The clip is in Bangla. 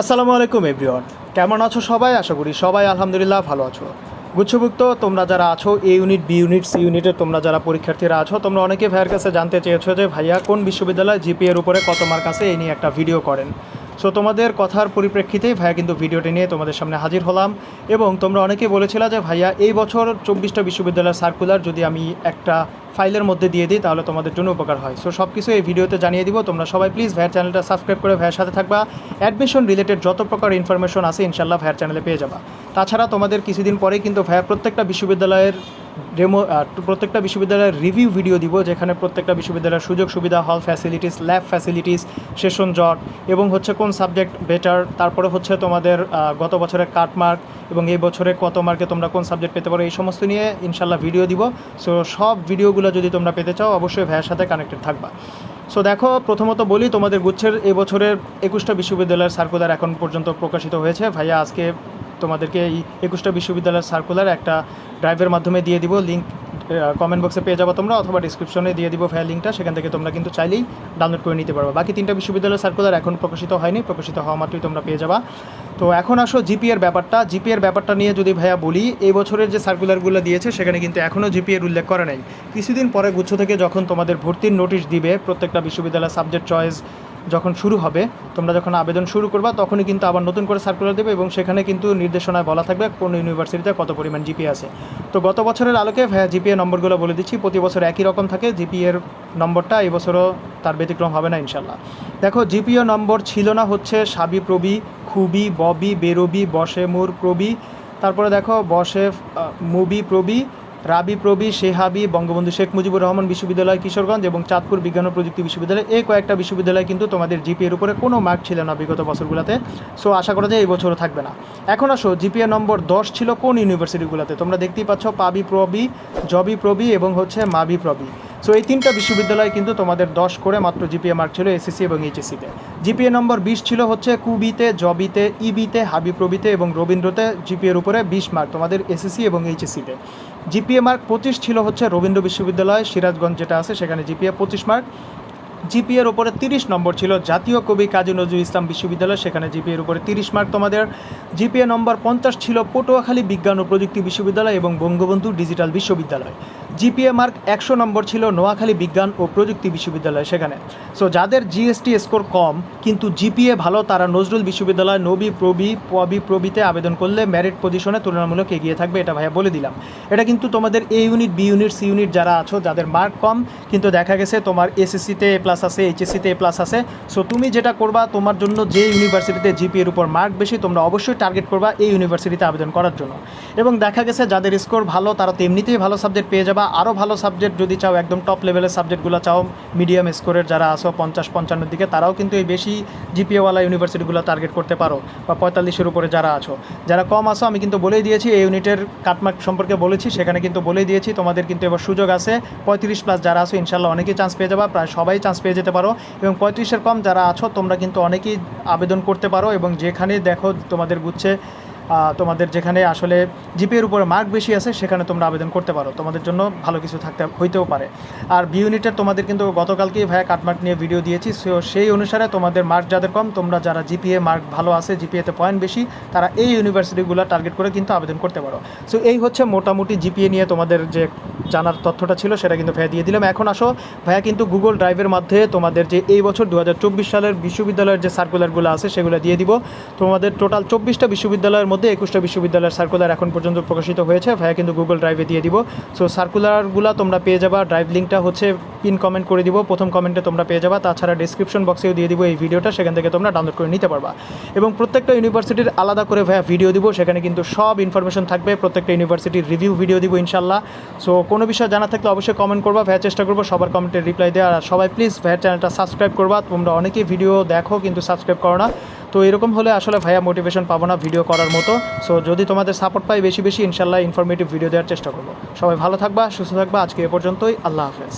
আসসালামু আলাইকুম, এভরিওয়ান। কেমন আছো সবাই? আশা করি সবাই আলহামদুলিল্লাহ ভালো আছো। গুচ্ছভুক্ত, তোমরা যারা আছো A unit B unit C ইউনিটের তোমরা যারা পরীক্ষার্থীরা আছো, তোমরা অনেকে ভাইয়ের কাছে জানতে চেয়েছো যে ভাইয়া কোন বিশ্ববিদ্যালয় জিপিএর উপরে কত মার্ক আছে এই নিয়ে একটা ভিডিও করেন। সো তোমাদের কথার পরিপ্রেক্ষিতেই ভাইয়া কিন্তু ভিডিওটি নিয়ে তোমাদের সামনে হাজির হলাম। এবং তোমরা অনেকেই বলেছিলে যে, ভাইয়া, এই বছর চব্বিশটা বিশ্ববিদ্যালয়ের সার্কুলার যদি আমি একটা ফাইলের মধ্যে দিয়ে দিই, তাহলে তোমাদের জন্য উপকার হয়। সো সব কিছু এই ভিডিওতে জানিয়ে দিব। তোমরা সবাই প্লিজ ভাইয়ার চ্যানেলটা সাবস্ক্রাইব করে ভাইয়ের সাথে থাকবা। অ্যাডমিশন রিলেটেড যত প্রকার ইনফরমেশন আছে ইনশাল্লাহ ভাইয়ার চ্যানেলে পেয়ে যাবা। তাছাড়া তোমাদের কিছুদিন পরেই কিন্তু ভাইয়া প্রত্যেকটা বিশ্ববিদ্যালয়ের ডেমো প্রত্যেকটা বিশ্ববিদ্যালয়ের রিভিউ ভিডিও দিব, যেখানে প্রত্যেকটা বিশ্ববিদ্যালয়ের সুযোগ সুবিধা হল ফ্যাসিলিটিস ল্যাব ফ্যাসিলিটিস সেশন জট, এবং হচ্ছে কোন সাবজেক্ট বেটার তারপরে হচ্ছে তোমাদের গত বছরের কাটমার্ক এবং এই বছরে কত মার্কে তোমরা কোন সাবজেক্ট পেতে পারো, এই সমস্ত নিয়ে ইনশাল্লাহ ভিডিও দিব। সো সব ভিডিওগুলো যদি তোমরা পেতে চাও, অবশ্যই ভাইয়ের সাথে কানেক্টেড থাকবা। সো দেখো, প্রথমত বলি, তোমাদের গুচ্ছের এবছরের একুশটা বিশ্ববিদ্যালয়ের সার্কুলার এখন পর্যন্ত প্রকাশিত হয়েছে। ভাইয়া, আজকে তোমাদেরকে এই একুশটা বিশ্ববিদ্যালয়ের সার্কুলার একটা ড্রাইভের মাধ্যমে দিয়ে দিব। লিঙ্ক কমেন্ট বক্সে পেয়ে যাব তোমরা, অথবা ডিসক্রিপশনে দিয়ে দিব ভাইয়া লিঙ্কটা সেখান থেকে তোমরা কিন্তু চাইলেই ডাউনলোড করে নিতে পারবে। বাকি তিনটা বিশ্ববিদ্যালয়ের সার্কুলার এখন প্রকাশিত হয়নি, প্রকাশিত হওয়া মাত্রই তোমরা পেয়ে যাবা। তো এখন আসো জিপিএর ব্যাপারটা। জিপিএর ব্যাপারটা নিয়ে যদি ভাইয়া বলি, এই বছরের যে সার্কুলারগুলো দিয়েছে, সেখানে কিন্তু এখনও জিপিএর উল্লেখ করা নেই। কিছুদিন পরে গুচ্ছ থেকে যখন তোমাদের ভর্তির নোটিশ দিবে, প্রত্যেকটা বিশ্ববিদ্যালয়ের সাবজেক্ট চয়েস যখন শুরু হবে, তোমরা যখন আবেদন শুরু করবা, তখনই কিন্তু আবার নতুন করে সার্কুলার দেবে এবং সেখানে কিন্তু নির্দেশনায় বলা থাকবে কোন ইউনিভার্সিটিতে কত পরিমাণ জিপিএ আছে। তো গত বছরের আলোকে জিপিএ নম্বরগুলো বলে দিচ্ছি। প্রতি বছর একই রকম থাকে জিপিএর নম্বরটা এবছরও তার ব্যতিক্রম হবে না ইনশাল্লাহ দেখো জিপিও নম্বর ছিল না হচ্ছে সাবি প্রবি, খুবি, ববি, বেরবি, বসে মুর প্রবি। তারপরে দেখো, বসে মুবি প্রবি রাবি প্রবি শেহাবি বঙ্গবন্ধু শেখ মুজিবুর রহমান বিশ্ববিদ্যালয়, কিশোরগঞ্জ এবং চাঁদপুর বিজ্ঞান ও প্রযুক্তি বিশ্ববিদ্যালয় এই কয়েকটা বিশ্ববিদ্যালয় কিন্তু তোমাদের জিপিএর উপরে কোনো মার্ক ছিল না বিগত বছরগুলোতে। সো আশা করা যায় এই বছরও থাকবে না। এখন আসো, জিপিএ নম্বর দশ ছিল কোন ইউনিভার্সিটিগুলোতে তোমরা দেখতেই পাচ্ছ পাবি প্রবি, জবি প্রবি এবং হচ্ছে মাবি প্রবি। সো এই তিনটা বিশ্ববিদ্যালয় কিন্তু তোমাদের দশ করে মাত্র জিপিএ মার্ক ছিল এসএসসি এবং এইচএসসিতে জিপিএ নম্বর বিশ ছিল হচ্ছে কুবিতে, জবিতে, ইবিতে হাবি প্রবিতে এবং রবীন্দ্রতে জিপিএর উপরে বিশ মার্ক তোমাদের এসএসসি এবং এইচএসসিতে জিপিএ মার্ক পঁচিশ ছিল হচ্ছে রবীন্দ্র বিশ্ববিদ্যালয়, সিরাজগঞ্জ যেটা আছে সেখানে জিপিএ পঁচিশ মার্ক জিপিএর উপরে তিরিশ নম্বর ছিল জাতীয় কবি কাজী নজরুল ইসলাম বিশ্ববিদ্যালয়, সেখানে জিপিএর উপরে তিরিশ মার্ক তোমাদের। জিপিএ নম্বর পঞ্চাশ ছিল পটুয়াখালী বিজ্ঞান ও প্রযুক্তি বিশ্ববিদ্যালয় এবং বঙ্গবন্ধু ডিজিটাল বিশ্ববিদ্যালয়। জিপিএ মার্ক একশো নম্বর ছিল নোয়াখালী বিজ্ঞান ও প্রযুক্তি বিশ্ববিদ্যালয় সেখানে। সো যাদের জিএসটি স্কোর কম, কিন্তু জিপিএ ভালো, তারা নজরুল বিশ্ববিদ্যালয় নবী প্রবি পবি প্রবিতে আবেদন করলে মেরিট পজিশনে তুলনামূলক এগিয়ে থাকবে, এটা ভাইয়া বলে দিলাম। এটা কিন্তু তোমাদের A unit B unit C unit যারা আছো, যাদের মার্ক কম, কিন্তু দেখা গেছে তোমার এসএসসিতে এ প্লাস আছে এইচএসসিতে এ প্লাস আছে। সো তুমি যেটা করবা, তোমার জন্য যে ইউনিভার্সিটিতে জিপিএর উপর মার্ক বেশি, তোমরা অবশ্যই টার্গেট করবা এই ইউনিভার্সিটিতে আবেদন করার জন্য। এবং দেখা গেছে, যাদের স্কোর ভালো, তারা তো এমনিতেই ভালো সাবজেক্ট পেয়ে যাবা। আরও ভালো সাবজেক্ট যদি চাও, একদম টপ লেভেলের সাবজেক্টগুলো চাও মিডিয়াম স্কোরের যারা আসো পঞ্চাশ, পঞ্চান্নর দিকে, তারাও কিন্তু এই বেশি জিপিএওয়ালা ইউনিভার্সিটিগুলো টার্গেট করতে পারো, বা পঁয়তাল্লিশের উপরে যারা আছো। যারা কম আসো আমি কিন্তু বলেই দিয়েছি, এই ইউনিটের কাটমার্ক সম্পর্কে বলেছি, সেখানে কিন্তু বলেই দিয়েছি, তোমাদের কিন্তু এবার সুযোগ আছে। পঁয়ত্রিশ প্লাস যারা আছো ইনশাল্লাহ অনেকেই চান্স পেয়ে যাবা, প্রায় সবাই চান্স পেয়ে যেতে পারো। এবং পঁয়ত্রিশের কম যারা আছো, তোমরা কিন্তু অনেকেই আবেদন করতে পারো, এবং যেখানে দেখো তোমাদের গুচ্ছে তোমাদের যেখানে আসলে জিপিএর উপরে মার্ক বেশি আছে, সেখানে তোমরা আবেদন করতে পারো। তোমাদের জন্য ভালো কিছু থাকতে, হইতেও পারে। আর বি ইউনিটের তোমাদের কিন্তু গতকালকেই ভাইয়া কাটমার্ক নিয়ে ভিডিও দিয়েছি সো সেই অনুসারে তোমাদের মার্ক যাদের কম, তোমরা যারা জিপিএ মার্ক ভালো আছে জিপিএতে পয়েন্ট বেশি, তারা এই ইউনিভার্সিটিগুলো টার্গেট করে কিন্তু আবেদন করতে পারো। সো এই হচ্ছে মোটামুটি জিপিএ নিয়ে তোমাদের যে জানার তথ্যটা ছিল, সেটা কিন্তু ভাইয়া দিয়ে দিলাম। এখন আসো, ভাইয়া কিন্তু গুগল ড্রাইভের মাধ্যমে তোমাদের যে এই বছর দু হাজার চব্বিশ সালের বিশ্ববিদ্যালয়ের যে সার্কুলারগুলো আছে, সেগুলো দিয়ে দিব। তোমাদের টোটাল চব্বিশটা বিশ্ববিদ্যালয়ের মধ্যে একুশটা বিশ্ববিদ্যালয়ের সার্কুলার এখন পর্যন্ত প্রকাশিত হয়েছে। ভাইয়া কিন্তু গুগল ড্রাইভে দিয়ে দিব। সো সার্কুলারগুলো তোমরা পেয়ে যাবা। ড্রাইভ লিঙ্কটা হচ্ছে পিন কমেন্ট করে দিব। প্রথম কমেন্টে তোমরা পেয়ে যাবা। তাছাড়া ডিসক্রিপশন বক্সেও দিয়ে দিব এই ভিডিওটা সেখান থেকে তোমরা ডাউনলোড করে নিতে পারবা। এবং প্রত্যেকটা ইউনিভার্সিটির আলাদা করে ভাইয়া ভিডিও দিব। সেখানে কিন্তু সব ইনফরমেশন থাকবে। প্রত্যেকটা ইউনিভার্সিটির রিভিউ ভিডিও দিব ইনশাল্লাহ সো কোনো বিষয় জানা থাকলে অবশ্যই কমেন্ট করবা। ভাইয়া চেষ্টা করব সবার কমেন্টের রিপ্লাই দেওয়া আর সবাই প্লিজ ভাইয়ার চ্যানেলটা সাবস্ক্রাইব করবা। তোমরা অনেকেই ভিডিও দেখো কিন্তু সাবস্ক্রাইব করো না। তো এরকম হলে আসলে ভাইয়া মোটিভেশন পাবো না ভিডিও করার মতো। সো যদি তোমাদের সাপোর্ট পাই বেশি বেশি, ইনশাল্লাহ ইনফরমেটিভ ভিডিও দেওয়ার চেষ্টা করব। সবাই ভালো থাকবা, সুস্থ থাকবা। আজকে এ পর্যন্তই। আল্লাহ হাফেজ।